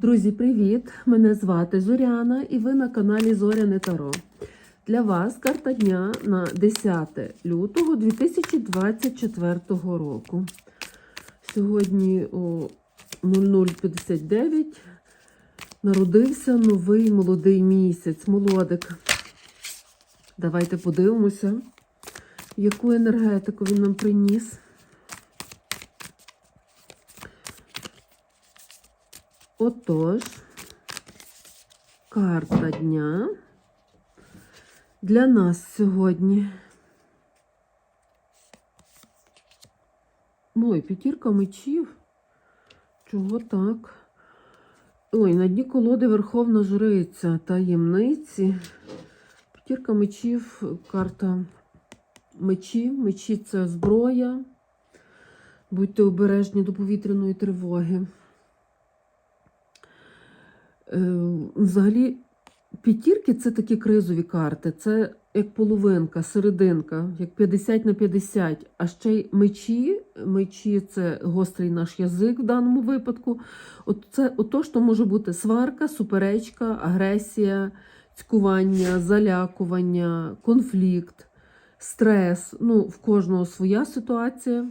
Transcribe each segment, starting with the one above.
Друзі, привіт! Мене звати Зоряна і ви на каналі Зоряне Таро. Для вас карта дня на 10 лютого 2024 року. Сьогодні о 00.59 народився новий молодий місяць, молодик. Давайте подивимося, яку енергетику він нам приніс. Отож, карта дня для нас сьогодні. Ой, п'ятірка мечів. Чого так? Ой, на дні колоди Верховна Жриця таємниці. П'ятірка мечів, карта мечі. Мечі це зброя. Будьте обережні до повітряної тривоги. Е, Взагалі, п'ятірки це такі кризові карти. Це як половинка, серединка, як 50 на 50. А ще й мечі. Мечі це гострий наш язик в даному випадку. От це ото, що може бути сварка, суперечка, агресія, цькування, залякування, конфлікт, стрес. Ну, в кожного своя ситуація.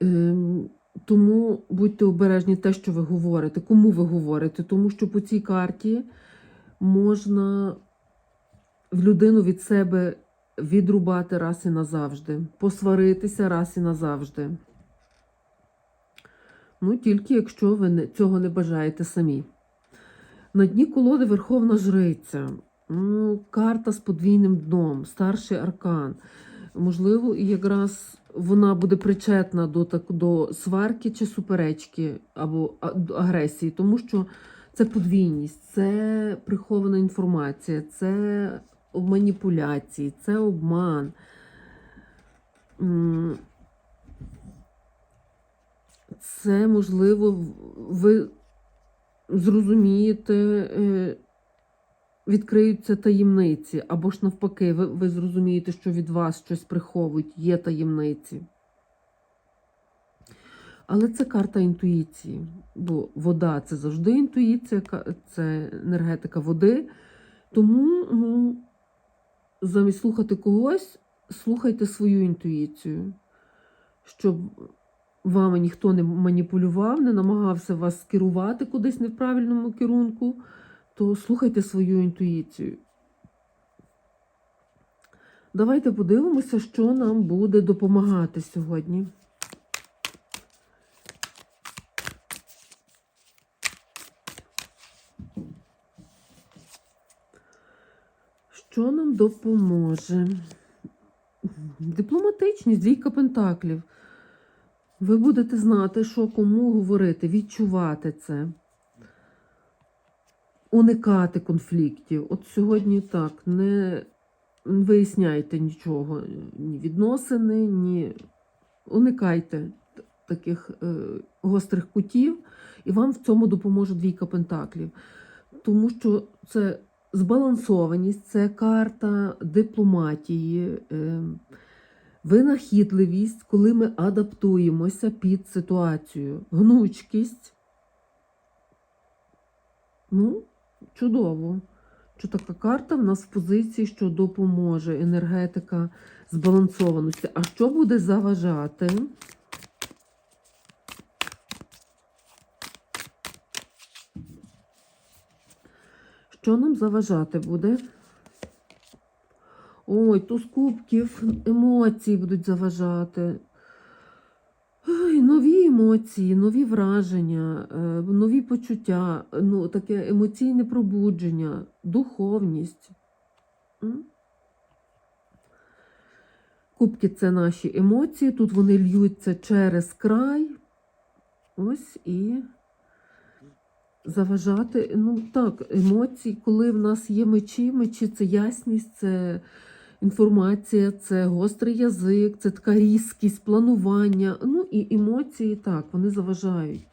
Ем, тому будьте обережні те, що ви говорите, кому ви говорите, тому що по цій карті можна в людину від себе відрубати раз і назавжди, посваритися раз і назавжди. Ну, тільки якщо ви цього не бажаєте самі. На дні колоди Верховна Жриця. Ну, карта з подвійним дном, старший аркан. Можливо, якраз вона буде причетна до, так, до сварки чи суперечки або агресії, тому що це подвійність, це прихована інформація, це маніпуляції, це обман. Це, можливо, ви зрозумієте, е, відкриються таємниці, або ж навпаки, ви, ви зрозумієте, що від вас щось приховують, є таємниці. Але це карта інтуїції, бо вода це завжди інтуїція, це енергетика води. Тому ну, замість слухати когось, слухайте свою інтуїцію, щоб вами ніхто не маніпулював, не намагався вас скерувати кудись не в правильному керунку то слухайте свою інтуїцію. Давайте подивимося, що нам буде допомагати сьогодні. Що нам допоможе? Дипломатичність, двійка пентаклів. Ви будете знати, що кому говорити, відчувати це уникати конфліктів. От сьогодні так, не виясняйте нічого, ні відносини, ні уникайте таких е, гострих кутів, і вам в цьому допоможе двійка пентаклів. Тому що це збалансованість, це карта дипломатії, е, винахідливість, коли ми адаптуємося під ситуацію, гнучкість. Ну, чудово. Що така карта в нас в позиції, що допоможе енергетика збалансованості. А що буде заважати? Що нам заважати буде? Ой, туз кубків, емоції будуть заважати. Емоції, нові враження, е, нові почуття, ну, таке емоційне пробудження, духовність. Кубки це наші емоції, тут вони льються через край. Ось і заважати. Ну так, емоції, коли в нас є мечі, мечі це ясність, це інформація, це гострий язик, це така різкість, планування. Ну і емоції так, вони заважають.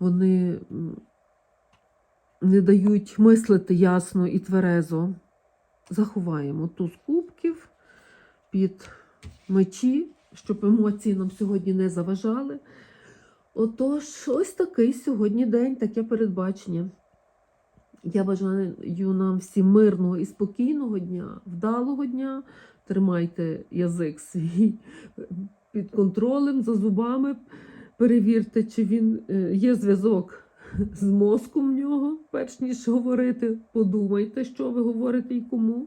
Вони не дають мислити ясно і тверезо. Заховаємо туз кубків під мечі, щоб емоції нам сьогодні не заважали. Отож, ось такий сьогодні день, таке передбачення. Я бажаю нам всім мирного і спокійного дня, вдалого дня. Тримайте язик свій під контролем, за зубами. Перевірте, чи він е, є зв'язок з мозком в нього, перш ніж говорити. Подумайте, що ви говорите і кому.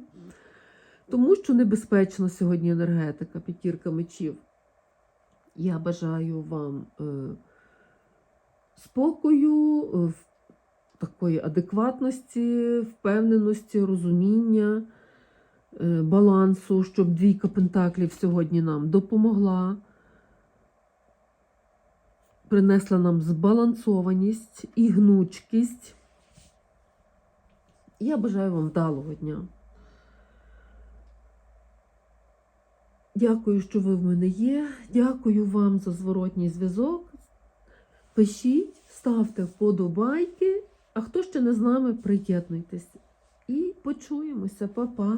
Тому що небезпечна сьогодні енергетика, п'ятірка мечів. Я бажаю вам е, спокою, е, такої адекватності, впевненості, розуміння, балансу, щоб двійка пентаклів сьогодні нам допомогла, принесла нам збалансованість і гнучкість. Я бажаю вам вдалого дня. Дякую, що ви в мене є. Дякую вам за зворотній зв'язок. Пишіть, ставте вподобайки. А хто ще не з нами, приєднуйтесь. І почуємося, Па-па.